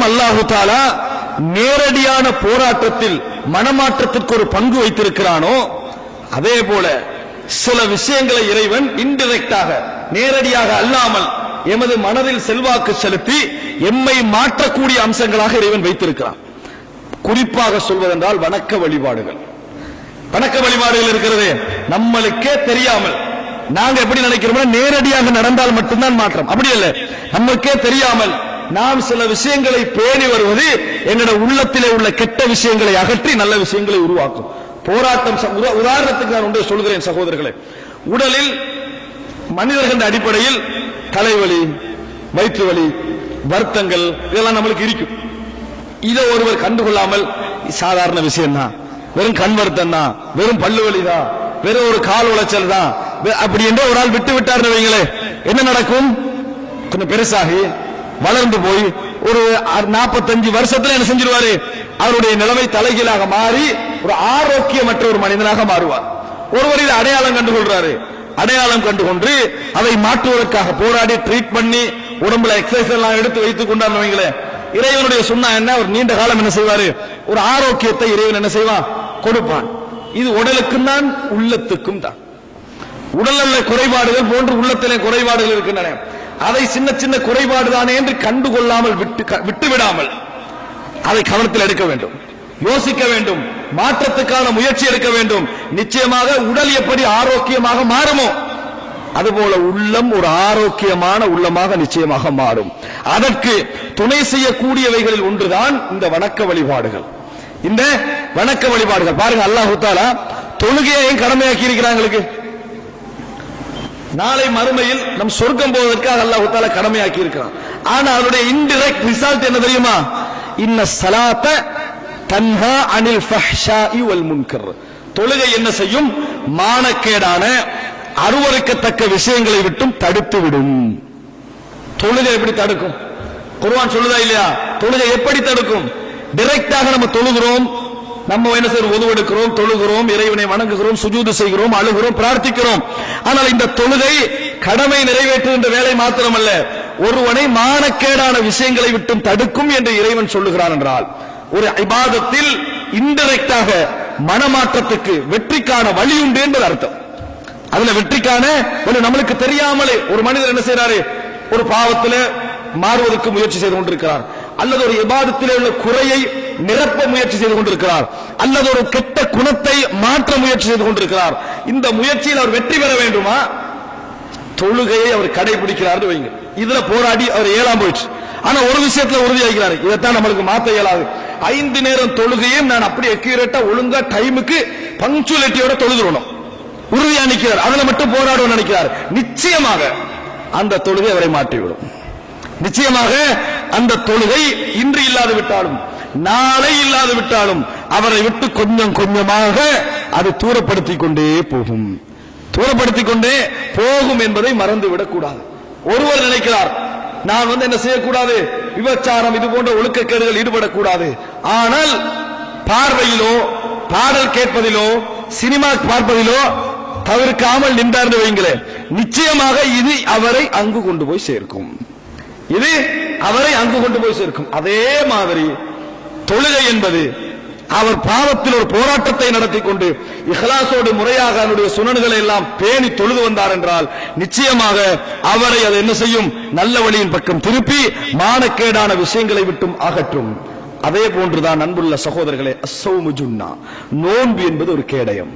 மூலம் அல்லாஹு தாலா நேரடியான போராட்டத்தில் மனமாற்றத்திற்கு ஒரு பங்கு வைத்திருக்கிறானோ அதே போல சில விஷயங்களை இறைவன் இன்டிரெக்டாக நேரடியாக அல்லாமல் எமது மனதில் செல்வாக்கு செலுத்தி எம்மை மாற்றக்கூடிய அம்சங்களாக இறைவன் வைத்திருக்கிறான். குறிப்பாக சொல்வதென்றால் வணக்க வழிபாடுகள். வணக்க வழிபாடுகள் இருக்கிறது. நம்மளுக்கே தெரியாமல் நாங்க எப்படி நினைக்கிறோம்னா நேரடியாக நடந்தால் மட்டும்தான் மாற்றம். அப்படி இல்லை நமக்கே தெரியாமல் நாம் சில விஷயங்களை பேணி வருவது என்னோட உள்ளத்திலே உள்ள கெட்ட விஷயங்களை அகற்றி நல்ல விஷயங்களை உருவாக்கும். போராட்டம் ச- உதாரணத்துக்கு நான் ஒன்றை சொல்கிறேன் சகோதரர்களே. உடலில் மனிதர்கள் அடிப்படையில் தலைவலி வயிற்று வலி வருத்தங்கள் இதெல்லாம் நம்மளுக்கு இருக்கும். இதை ஒருவர் கண்டுகொள்ளாமல் சாதாரண விஷயம் தான் வெறும் கண் வருத்தம் தான் வெறும் பல்லு வலி தான் வெறும் ஒரு கால் உளைச்சல் தான் வெ- அப்படி என்று ஒரு ஆள் விட்டு விட்டார்னு வைங்களே என்ன நடக்கும்? கொஞ்சம் பெருசாகி வளர்ந்து போய் ஒரு நாற்பத்தஞ்சு வருஷத்துல என்ன செஞ்சிருவாரு? அவருடைய நிலைமை தலைகீழாக மாறி ஒரு ஆரோக்கியமற்ற ஒரு மனிதனாக மாறுவார். ஒருவர் இதை அடையாளம் கண்டுகொள்றாரு அடையாளம் கண்டுகொண்டு அதை மாற்றுவதற்காக போராடி ட்ரீட் பண்ணி உடம்புல எக்ஸசைஸ் எல்லாம் எடுத்து வைத்துக் கொண்டார் இறைவனுடைய சொன்னா என்ன? ஒரு நீண்ட காலம் என்ன செய்வாரு? ஒரு ஆரோக்கியத்தை இறைவன் என்ன செய்வான் கொடுப்பான். இது உடலுக்கும் தான் உள்ளத்துக்கும் தான். உடல்நல குறைபாடுகள் போன்று உள்ளத்திலே குறைபாடுகள் இருக்கின்றன. அதை சின்ன சின்ன குறைபாடு தானே என்று கண்டுகொள்ளாமல் விட்டு விட்டு விடாமல் அதை கவனத்தில் எடுக்க வேண்டும். யோசிக்க வேண்டும். மாற்றத்துக்கான முயற்சி எடுக்க வேண்டும். நிச்சயமாக உடல் எப்படி ஆரோக்கியமாக மாறுமோ அதுபோல உள்ளம் ஒரு ஆரோக்கியமான உள்ளமாக நிச்சயமாக மாறும். அதற்கு துணை செய்யக்கூடியவைகளில் ஒன்றுதான் இந்த வணக்க வழிபாடுகள். இந்த வணக்க வழிபாடுகள். பாருங்க அல்லாஹு தாலா தொழுகையையும் கடமையாக்கி இருக்கிறாங்களுக்கு நாளை மறுமையில் நம் சொர்க்கம் போவதற்காக அல்லாஹு தால கடமையாக்கி இருக்கிறான். ஆனா அதனுடைய இன்டிரெக்ட் ரிசல்ட் என்ன தெரியுமா? இன்ன சலாத்த தன்ஹா அனில் ஃபஹ்ஷாஇ வல் முன்கர். தொழுகை என்ன செய்யும்? மானக்கேடான அருவறுக்கத்தக்க விஷயங்களை விட்டும் தடுத்து விடும். தொழுகை எப்படி தடுக்கும்? குர்ஆன் சொல்லுதா இல்லையா? தொழுகை எப்படி தடுக்கும்? டைரக்டாக நம்ம தொழுகிறோம் நம்ம என்ன செய்ய உதவெடுக்கிறோம் தொழுகிறோம் இறைவனை வணங்குகிறோம் சுஜூது செய்கிறோம் அழுகிறோம் பிரார்த்திக்கிறோம். ஆனால் இந்த தொழுகை கடமை நிறைவேற்றுகின்ற வேலை மாத்திரமல்ல. ஒருவனை மானக்கேடான விஷயங்களை விட்டும் தடுக்கும் என்று இறைவன் சொல்லுகிறான் என்றால் ஒரு இபாதத்தில் இன்டெரக்டாக மனமாற்றத்துக்கு வெற்றிக்கான வழி உண்டு என்பது அர்த்தம். அதுல வெற்றிக்கான ஒரு நம்மளுக்கு தெரியாமலே ஒரு மனிதர் என்ன செய்யறாரு ஒரு பாவத்துல மாறுவதற்கு முயற்சி செய்து கொண்டிருக்கிறார். அல்லது ஒரு இபாதத்திலே உள்ள குறையை நிரப்ப முயற்சி செய்து கொண்டிருக்கிறார். அல்லது ஒரு கெட்ட குணத்தை மாற்ற முயற்சி செய்து கொண்டிருக்கிறார். இந்த முயற்சியில் அவர் வெற்றி பெற வேண்டுமா? தொழுகையை அவர் கடைபிடிக்கிறார் வைங்க. இதுல போராடி அவர் ஏழாம் போயிடுச்சு. ஆனா ஒரு விஷயத்துல உறுதியாகிறார். இதைத்தான் நம்மளுக்கு மாத்த இயலாது. ஐந்து நேரம் தொழுகையும் நான் அப்படி அக்யூரேட்டா ஒழுங்கா டைமுக்கு பங்க்சுவலிட்டியோட தொழுதுடணும் உறுதியா நிற்கிறார் அதுல மட்டும் போராடுவோம் நினைக்கிறார். நிச்சயமாக அந்த தொழுகை அவரை மாற்றிவிடும். நிச்சயமாக அந்த தொழுகை இன்று இல்லாது விட்டாலும் நாளை இல்லாது விட்டாலும் அவரை விட்டு கொஞ்சம் கொஞ்சமாக அது தூரப்படுத்திக் கொண்டே போகும். தூரப்படுத்திக் கொண்டே போகும் என்பதை மறந்து விடக்கூடாது. ஒருவர் நினைக்கிறார் நான் வந்து என்ன செய்யக்கூடாது? விபச்சாரம் இது போன்ற ஒழுக்கக்கேடுகள் ஈடுபடக்கூடாது. ஆனால் பார்வையிலோ பாடல் கேட்பதிலோ சினிமா பார்ப்பதிலோ தவிர்க்காமல் நின்றார்ந்து வைங்களேன் நிச்சயமாக இது அவரை அங்கு கொண்டு போய் சேர்க்கும். இது அவரை அங்கு கொண்டு போய் சேர்க்கும். அதே மாதிரி தொழுகை என்பது அவர் பாவத்தில் ஒரு போராட்டத்தை நடத்தி கொண்டு இஹ்லாசோடு முறையாக அவருடைய சுனன்களை எல்லாம் பேணி தொழுது வந்தார் என்றால் நிச்சயமாக அவரை அது என்ன செய்யும்? நல்ல வழியின் பக்கம் திருப்பி மானக்கேடான விஷயங்களை விட்டும் அகற்றும் அதே போன்றுதான் அன்புள்ள சகோதரர்களே அஸ்ஸௌமு ஜுன்னா. நோன்பு என்பது ஒரு கேடயம்.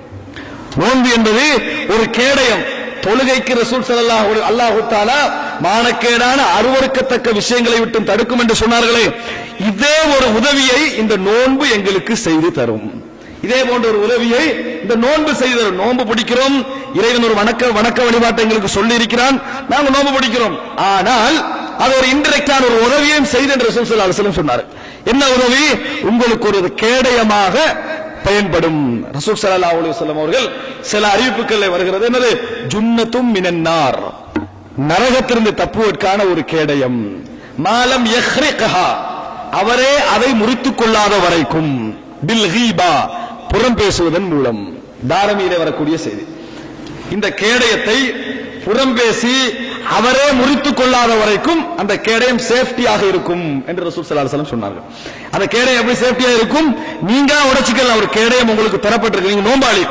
நோன்பு என்பது ஒரு கேடயம். தொழுகைக்கு ரசூல் ஸல்லல்லாஹு அல்லாஹு தஆலா மானக்கேடான அருவருக்கத்தக்க விஷயங்களை விட்டும் தடுக்கும் என்று சொன்னார்களே இதே ஒரு உதவியை இந்த நோன்பு எங்களுக்கு செய்து தரும். இதே போன்ற ஒரு உதவியை இந்த நோன்பு செய்து தரும். நோன்பு பிடிக்கிறோம். இறைவன் ஒரு வணக்க வணக்க வழிபாட்டை எங்களுக்கு சொல்லி இருக்கிறான் நாங்க நோன்பு பிடிக்கிறோம். ஆனால் அது ஒரு இன்டெரக்டான ஒரு உதவியும் செய்து என்று ரசூல் சொன்னார். என்ன உதவி? உங்களுக்கு ஒரு கேடயமாக பயன்படும். ரசூல் ஸல்லல்லாஹு அலைஹி அவர்கள் சில அறிவிப்புகளை வருகிறது. என்னது? ஜுன்னத்தும் மினன்னார். நரகத்திலிருந்து தப்புவதற்கான ஒரு கேடயம். மாலம் அவரே அதை முறித்துக் கொள்ளாத வரைக்கும். பில் ஹீபா. புறம் பேசுவதன் மூலம். தாரமியிலே வரக்கூடிய செய்தி. இந்த கேடயத்தை புறம் பேசி அவரே முறித்துக் கொள்ளாத வரைக்கும் அந்த கேடயம் சேஃப்டியாக இருக்கும் என்று ரசூல் ஸல்லல்லாஹு அலைஹி சொன்னார்கள். அந்த கேடயம் எப்படி சேஃப்டியா இருக்கும்? நீங்க உடைச்சுக்கலாம் ஒரு கேடயம் உங்களுக்கு தரப்பட்டிருக்கு. நீங்க நோம்பாளி.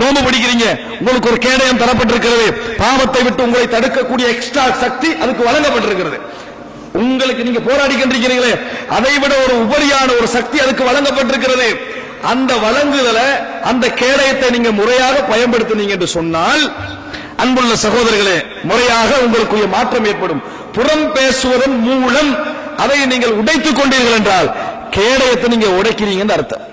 நோம்பு பிடிக்கிறீங்க. உங்களுக்கு ஒரு கேடயம் தரப்பட்டிருக்கிறது. பாவத்தை விட்டு உங்களை தடுக்கக்கூடிய எக்ஸ்ட்ரா சக்தி அதுக்கு வழங்கப்பட்டிருக்கிறது. உங்களுக்கு நீங்க போராடி கொண்டிருக்கிறீங்களே. அதை விட ஒரு உபரியான ஒரு சக்தி அதுக்கு வழங்கப்பட்டிருக்கிறது. அந்த வழங்குதலை அந்த கேடயத்தை நீங்க முறையாக பயன்படுத்தினீங்க என்று சொன்னால் அன்புள்ள சகோதரர்களே முறையாக உங்களுக்குரிய மாற்றம் ஏற்படும். புறம் பேசுவதன் மூலம் அதை நீங்கள் உடைத்துக் கொண்டீர்கள் என்றால் கேடயத்தை நீங்க உடைக்கிறீங்கன்னு அர்த்தம்.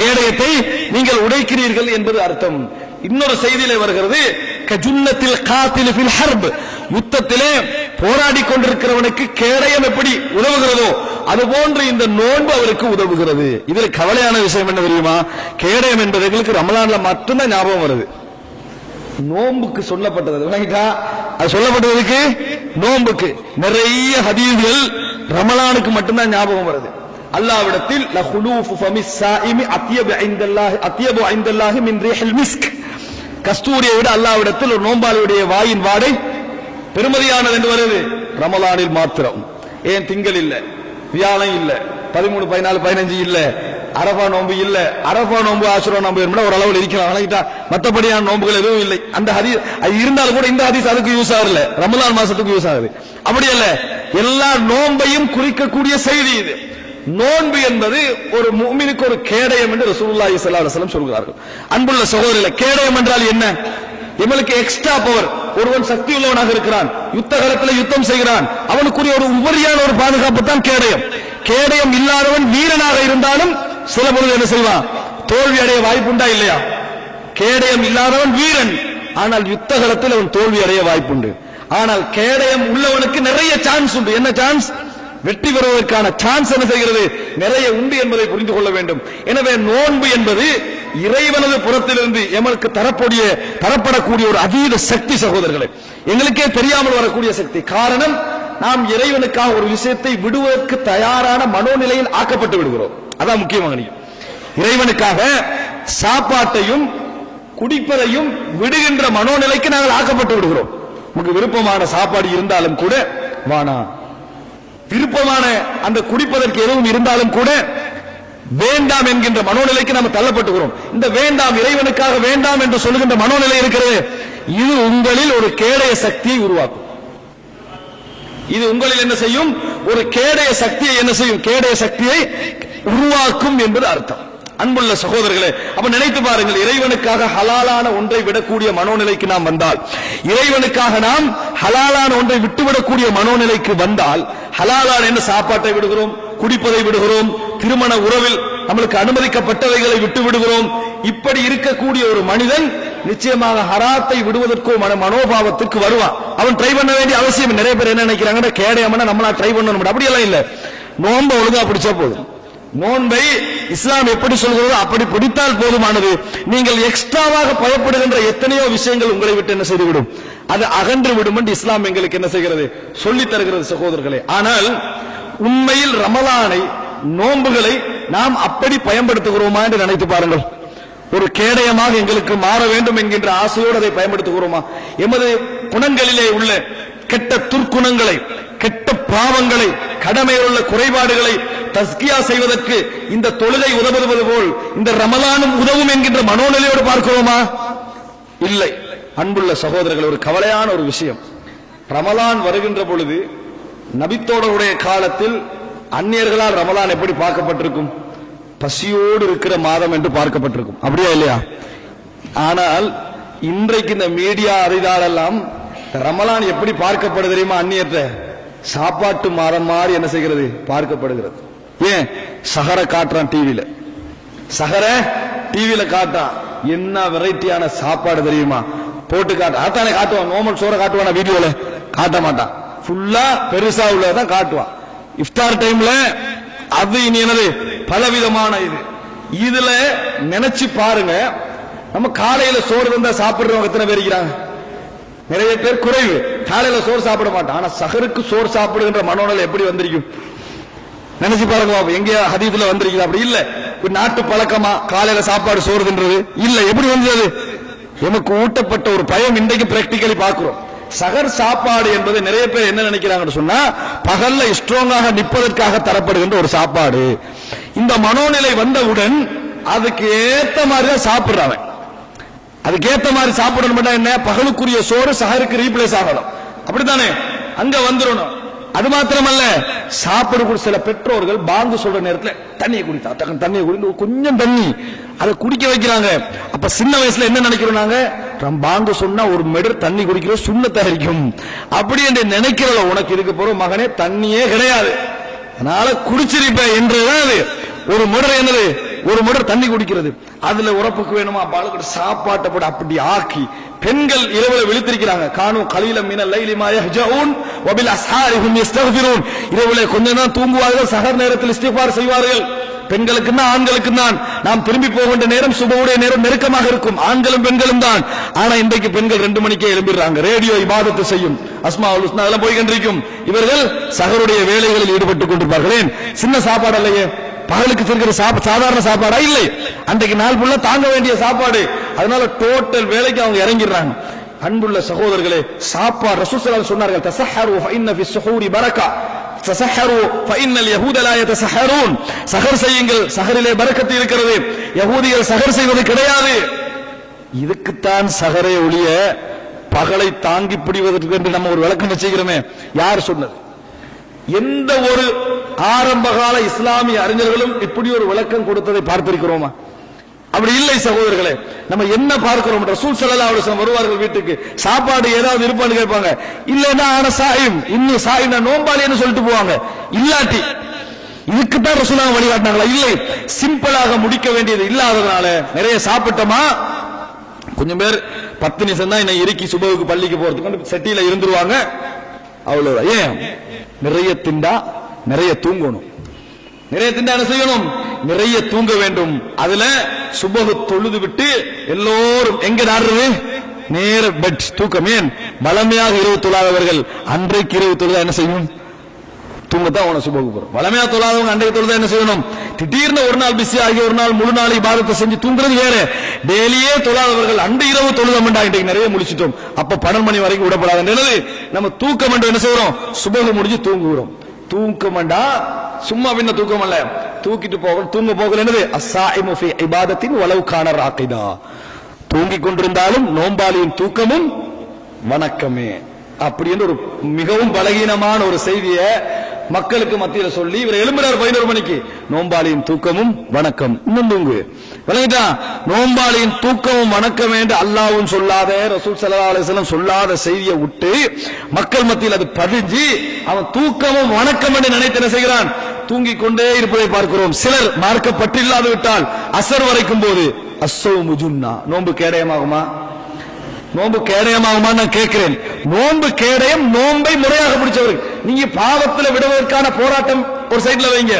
கேடயத்தை நீங்கள் உடைக்கிறீர்கள் என்பது அர்த்தம். இன்னொரு செய்தியிலே வருகிறது கஜுன்னத்தில் காத்தில் ஃபில் ஹர்ப். யுத்தத்திலே போராடி கொண்டிருக்கிறவனுக்கு கேடயம் எப்படி உதவுகிறதோ அதுபோன்று இந்த நோன்பு அவருக்கு உதவுகிறது. இதில் கவலையான விஷயம் என்ன தெரியுமா? கேடயம் என்பது எங்களுக்கு ரமலான்ல மட்டும்தான் ஞாபகம் வருது. நோன்புக்கு சொல்லப்பட்டது. விளங்கிட்டா அது சொல்லப்பட்டதுக்கு நோன்புக்கு. நிறைய ஹதீஸ்கள் ரமலானுக்கு மட்டும்தான் ஞாபகம் வருது. அல்லாவிடத்தில் அத்யபு கஸ்தூரியை விட அல்லாவிடத்தில் ஒரு நோம்பாளியுடைய வாயின் வாடை பெருமதியானது என்று வருது. ரமலானில் மாத்திரம். ஏன்? திங்கள் இல்ல. வியாழன் இல்ல. பதிமூணு பதினாலு பதினஞ்சு இல்ல. அரபா நோன்பு இல்ல. அரபா நோன்பு ஆசுரா நோன்பு என்பது ஒரு அளவில் இருக்கலாம் வணங்கிட்டா மத்தபடியான நோன்புகள் எதுவும் இல்லை. அந்த ஹதீஸ் இருந்தாலும் கூட இந்த ஹதீஸ் அதுக்கு யூஸ் ஆகல. ரமலான் மாசத்துக்கு யூஸ் ஆகுது. அப்படி அல்ல. எல்லா நோன்பையும் குறிக்கக்கூடிய செய்தி இது. நோன்பு என்பது ஒரு மூமினுக்கு ஒரு கேடயம் என்று ரசூலுல்லாஹி ஸல்லல்லாஹு அலைஹி வஸல்லம் சொல்கிறார்கள். அன்புள்ள சகோதரர்களே கேடயம் என்றால் என்ன? இவனுக்கு எக்ஸ்ட்ரா பவர் ஒருவன் சக்தி உள்ளவனாக இருக்கிறான். யுத்த காலத்தில் யுத்தம் செய்கிறான். அவனுக்குரிய ஒரு உபரியான ஒரு பாதுகாப்பு தான் கேடயம். கேடயம் இல்லாதவன் வீரனாக இருந்தாலும் சில பொழுது என்ன செய்வான் தோல்வி அடைய வாய்ப்புண்டா இல்லையா? கேடயம் இல்லாதவன் வீரன். ஆனால் யுத்த காலத்தில் அவன் தோல்வி அடைய வாய்ப்புண்டு. ஆனால் கேடயம் உள்ளவனுக்கு நிறைய சான்ஸ் உண்டு. என்ன சான்ஸ் வெற்றி பெறுவதற்கான சான்ஸ் என்ன செய்கிறது? நிறைய உண்டு என்பதை புரிந்து கொள்ள வேண்டும். எனவே நோன்பு என்பது இறைவனது புறத்திலிருந்து எமக்கு தரக்கூடிய தரப்படக்கூடிய ஒரு அதீத சக்தி சகோதரர்களே. எங்களுக்கே தெரியாமல் வரக்கூடிய சக்தி. காரணம் நாம் இறைவனுக்காக ஒரு விஷயத்தை விடுவதற்கு தயாரான மனோநிலையில் ஆக்கப்பட்டு விடுகிறோம். அதான் முக்கியமாக நீங்க இறைவனுக்காக சாப்பாட்டையும் குடிப்பதையும் விடுகின்ற மனோநிலைக்கு நாங்கள் ஆக்கப்பட்டு விடுகிறோம். நமக்கு விருப்பமான சாப்பாடு இருந்தாலும் கூட வானா விருப்பமான அந்த குடிப்பதற்கு எதுவும் இருந்தாலும் கூட வேண்டாம் என்கின்ற மனோநிலைக்கு நாம் தள்ளப்பட்டுகிறோம். இந்த வேண்டாம் இறைவனுக்காக வேண்டாம் என்று சொல்லுகின்ற மனோநிலை இருக்கிறது. இது உங்களில் ஒரு கேடைய சக்தியை உருவாக்கும். இது உங்களில் என்ன செய்யும்? ஒரு கேடைய சக்தியை என்ன செய்யும்? கேடைய சக்தியை உருவாக்கும் என்பது அர்த்தம். அன்புள்ள சகோதரர்களே அப்ப நினைத்து பாருங்கள் இறைவனுக்காக ஹலாலான ஒன்றை விடக்கூடிய மனோநிலைக்கு நாம் வந்தால் இறைவனுக்காக நாம் ஹலாலான ஒன்றை விட்டுவிடக்கூடிய மனோநிலைக்கு வந்தால் ஹலாலான என்ன சாப்பாட்டை விடுகிறோம் குடிப்பதை விடுகிறோம் திருமண உறவில் நம்மளுக்கு அனுமதிக்கப்பட்டவைகளை விட்டு விடுகிறோம் இப்படி இருக்கக்கூடிய ஒரு மனிதன் நிச்சயமாக ஹராத்தை விடுவதற்கோ மன மனோபாவத்துக்கு வருவான். அவன் ட்ரை பண்ண வேண்டிய அவசியம் நிறைய பேர் என்ன நினைக்கிறாங்கன்னா கேடையாமனா நம்மளா ட்ரை பண்ணணும். அப்படியெல்லாம் இல்ல. நோம்ப ஒழுங்கா பிடிச்சா போதும். நோன்பை இஸ்லாம் எப்படி சொல்கிறதோ அப்படி பிடித்தால் போதுமானது. நீங்கள் எக்ஸ்ட்ராவாக பயப்படுகின்ற எத்தனையோ விஷயங்கள் உங்களை விட்டு என்ன செய்துவிடும்? அது அகன்று விடும் என்று இஸ்லாம் எங்களுக்கு என்ன செய்கிறது? சொல்லி தருகிறது சகோதரர்களே. ஆனால் உண்மையில் ரமலானை நோன்புகளை நாம் அப்படி பயன்படுத்துகிறோமா என்று நினைத்து பாருங்கள். ஒரு கேடயமாக எங்களுக்கு மாற வேண்டும் என்கின்ற ஆசையோடு அதை பயன்படுத்துகிறோமா? எமது குணங்களிலே உள்ள கெட்ட துர்க்குணங்களை கெட்ட பாவங்களை கடமையில் உள்ள குறைபாடுகளை தஸ்கியா செய்வதற்கு இந்த தொழுகை உதவுவது போல் இந்த ரமலானும் உதவும் என்கின்ற மனோநிலையோடு பார்க்கிறோமா? இல்லை. அன்புள்ள சகோதரர்கள் ஒரு கவலையான ஒரு விஷயம். ரமலான் வருகின்ற பொழுது நபித்தோடருடைய காலத்தில் அந்நியர்களால் ரமலான் எப்படி பார்க்கப்பட்டிருக்கும்? பசியோடு இருக்கிற மாதம் என்று பார்க்கப்பட்டிருக்கும். அப்படியா இல்லையா? ஆனால் இன்றைக்கு இந்த மீடியா அறிதாலெல்லாம் ரமலான் எப்படி பார்க்கப்படுது தெரியுமா அந்நியற்ற சாப்பாட்டு மாதம் மாதிரி என்ன செய்கிறது? பார்க்கப்படுகிறது. ஏன்? சகர காட்டுறான் டிவியில சகர டிவியில காட்டான் என்ன வெரைட்டியான சாப்பாடு தெரியுமா? போட்டு காட்டு. அதானே காட்டுவான். நோமல் சோற காட்டுவானா வீடியோல காட்ட மாட்டான். ஃபுல்லா பெருசா உள்ளதான் காட்டுவான். இஃப்தார் டைம்ல அது இனி என்னது? பலவிதமான இது. இதுல நினைச்சு பாருங்க. நம்ம காலையில சோறு வந்தா சாப்பிடுறவங்க எத்தனை பேர் இருக்கிறாங்க? நிறைய பேர் குறைவு. காலையில சோறு சாப்பிட மாட்டான். ஆனா சகருக்கு சோறு சாப்பிடுகின்ற மனோநிலை எப்படி வந்திருக்கும்? நினைச்சு பாருங்க எங்கேயா எங்க ஹதீதுல வந்திருக்குது? அப்படி இல்ல. ஒரு நாட்டு பழக்கமா? காலையில சாப்பாடு சோறு தின்றது? இல்ல. எப்படி வந்தது? எமக்கு ஊட்டப்பட்ட ஒரு பயம் இன்றைக்கு பிராக்டிக்கலி பாக்குறோம் சகர் சாப்பாடு என்பது நிறைய பேர் என்ன நினைக்கிறாங்கன்னு சொன்னா பகல்ல ஸ்ட்ராங்காக நிற்பதற்காக தரப்படுகின்ற ஒரு சாப்பாடு. இந்த மனோநிலை வந்தவுடன் அதுக்கு ஏத்த மாதிரி தான் சாப்பிடுறாங்க அதுக்கு ஏத்த மாதிரி சாப்பிடணும் என்ன? பகலுக்குரிய சோறு சகருக்கு ரீப்ளேஸ் ஆகணும். அப்படித்தானே? அங்க வந்துடணும். அது மாத்திரமல்ல சாப்பிடக்கூடிய சில பெற்றோர்கள் பாங்கு சொல்ற நேரத்தில் தண்ணியை குடித்தா தகன் தண்ணியை குடிந்து கொஞ்சம் தண்ணி அதை குடிக்க வைக்கிறாங்க. அப்ப சின்ன வயசுல என்ன நினைக்கிறோம் நாங்க? பாங்கு சொன்னா ஒரு மெடர் தண்ணி குடிக்கிற சுண்ணத்தை அரிக்கும். அப்படி என்று நினைக்கிறல உனக்கு இருக்க போற மகனே தண்ணியே கிடையாது. அதனால குடிச்சிருப்ப என்றுதான் அது. ஒரு மெடர் என்னது? ஒரு முடர் தண்ணி குடிக்கிறது. அதுல உறப்புக்கு வேணுமா? பாலுக்கு சாப்பாட்டை போட்டு அப்படி ஆக்கி பெண்கள் இரவுல விழித்திருக்கிறாங்க. காணும் கலையில மீன லைலி மாயூன் இரவுல கொஞ்சம் தான் தூங்குவார்கள் சகர் நேரத்தில் இஸ்திஃபார் செய்வார்கள். பெண்களுக்கு தான் ஆண்களுக்கு தான் நாம் திரும்பி போகின்ற நேரம் சுபவுடைய நேரம் நெருக்கமாக இருக்கும். ஆண்களும் பெண்களும் தான். ஆனா இன்றைக்கு பெண்கள் ரெண்டு மணிக்கே எழும்பிடுறாங்க. ரேடியோ இபாதத்தை செய்யும். அஸ்மா அதெல்லாம் போய் கண்டிருக்கும் இவர்கள் சகருடைய வேலைகளில் ஈடுபட்டுக் கொண்டிருப்பார்கள் சின்ன சாப்பாடு அல்லையே பகலுக்கு இருக்கிற சாப்பா சாதாரண சாப்பாடா? இல்லை. அன்றைக்கு நாள் ஃபுல்லா தாங்க வேண்டிய சாப்பாடு. அதனால டோட்டல் வேலைக்கு அவங்க இறங்கிடுறாங்க. அன்புள்ள சகோதரர்களே சாப்பாடு ரசூசலால் சொன்னார்கள் தசஹரு ஃபஇன்ன ஃபி ஸுஹூரி பரக்கா. தசஹரு ஃபஇன்னல் யஹூத லா யதசஹரூன் சஹர் செய்யுங்கள் சஹரிலே பரக்கத்து இருக்கிறது. யஹூதிகள் சஹர் செய்வது கிடையாது. இதுக்குத்தான் சஹரே ஒளிய பகலை தாங்கி பிடிவதற்கு என்று நம்ம ஒரு விளக்கம் வச்சுக்கிறோமே. யார் சொன்னது? எந்த ஒரு ஆரம்பகால இஸ்லாமிய அறிஞர்களும் இப்படி ஒரு விளக்கம் கொடுத்ததை பார்த்திருக்கிறோமா? அப்படி இல்லை சகோதரர்களே நம்ம என்ன பார்க்கிறோம்? ரசூல் ஸல்லல்லாஹு அலைஹி வருவார்கள் வீட்டுக்கு சாப்பாடு ஏதாவது இருப்பான்னு கேட்பாங்க. இல்லைன்னா ஆன சாயும் இன்னும் சாயினா நோம்பாளின்னு சொல்லிட்டு போவாங்க. இல்லாட்டி இதுக்கு தான் ரசூலா வழிகாட்டினாங்களா? இல்லை சிம்பிளாக முடிக்க வேண்டியது இல்லாததுனால நிறைய சாப்பிட்டோமா? கொஞ்சம் பேர் பத்து நிமிஷம் தான் என்னை இறுக்கி சுபவுக்கு பள்ளிக்கு போறதுக்கு செட்டியில இருந்துருவாங்க. அவ்வளவுதான். ஏன்? நிறைய திண்டா நிறைய தூங்கணும். நிறைய திண்டான என்ன செய்யணும்? நிறைய தூங்க வேண்டும். அதுல சுபகு தொழுது விட்டு எல்லோரும் எங்க நாடுறது? நேர பெட் தூக்கம் ஏன்? பலமையாக இரவு தொழாதவர்கள் அன்றைக்கு இரவு தொழுதா என்ன செய்யும்? தூங்கத்தான் உன சுபகு போறோம் பலமையா தொழாதவங்க அன்றைக்கு தொழுதா என்ன செய்யணும்? திடீர்னு ஒரு நாள் பிஸி ஆகி ஒரு நாள் முழு நாளை பாதத்தை செஞ்சு தூங்குறது வேற. டெய்லியே தொழாதவர்கள் அன்று இரவு தொழுதமெண்டா இன்றைக்கு நிறைய முடிச்சிட்டோம் அப்ப பன்னெண்டு மணி வரைக்கும் விடப்படாது. நம்ம தூக்கம் என்று என்ன செய்யறோம்? சுபகு முடிஞ்சு தூங்குகிறோம். தூக்கமண்டா சும்மா பின்ன தூக்கம் அல்ல தூக்கிட்டு போக தூங்க போகல என்னது? அஸ்ஸாயிமு ஃபி இபாதத்தின் வலவு காண ராக்கிதா தூங்கிக் கொண்டிருந்தாலும் நோம்பாலியின் தூக்கமும் வணக்கமே. அப்படி என்று ஒரு மிகவும் பலகீனமான ஒரு செய்தியை மக்களுக்கு மத்தியில சொல்லி இவர் எழும்புறார் பதினோரு மணிக்கு. நோம்பாளியின் தூக்கமும் வணக்கம். இன்னும் தூங்கு. விளங்கிட்டா? நோம்பாளியின் தூக்கமும் வணக்கம் என்று அல்லாவும் சொல்லாத ரசூல் ஸல்லல்லாஹு சொல்லாத செய்தியை விட்டு மக்கள் மத்தியில் அது பதிஞ்சு அவன் தூக்கமும் வணக்கம் என்று நினைத்து என்ன செய்கிறான்? தூங்கிக் கொண்டே இருப்பதை பார்க்கிறோம். சிலர் மார்க்கப்பட்டில்லாது விட்டால் அசர் வரைக்கும் போது அசோ முஜுன்னா நோன்பு கேடயமாகுமா? நோன்பு கேடயமாகுமா நான் கேட்கிறேன். நோன்பு கேடயம் நோன்பை முறையாக பிடிச்சவர்கள் நீங்க பாவத்துல விடுவதற்கான போராட்டம் ஒரு சைட்ல வைங்க.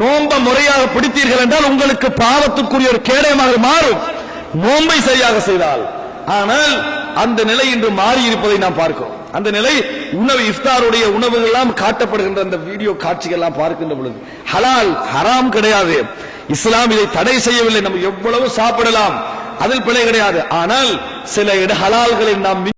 நோன்பை முறையாக பிடித்தீர்கள் என்றால் உங்களுக்கு பாவத்துக்குரிய ஒரு கேடயமாக மாறும். நோன்பை சரியாக செய்தால். ஆனால் அந்த நிலை இன்று மாறி இருப்பதை நாம் பார்க்கிறோம். அந்த நிலை உணவு இஃப்தாருடைய உணவுகள் எல்லாம் காட்டப்படுகின்ற அந்த வீடியோ காட்சிகள் எல்லாம் பார்க்கின்ற பொழுது ஹலால் ஹராம் கிடையாது. இஸ்லாம் இதை தடை செய்யவில்லை. நம்ம எவ்வளவு சாப்பிடலாம். அதில் பிழை கிடையாது. ஆனால் சில இட ஹலால்களை நாம்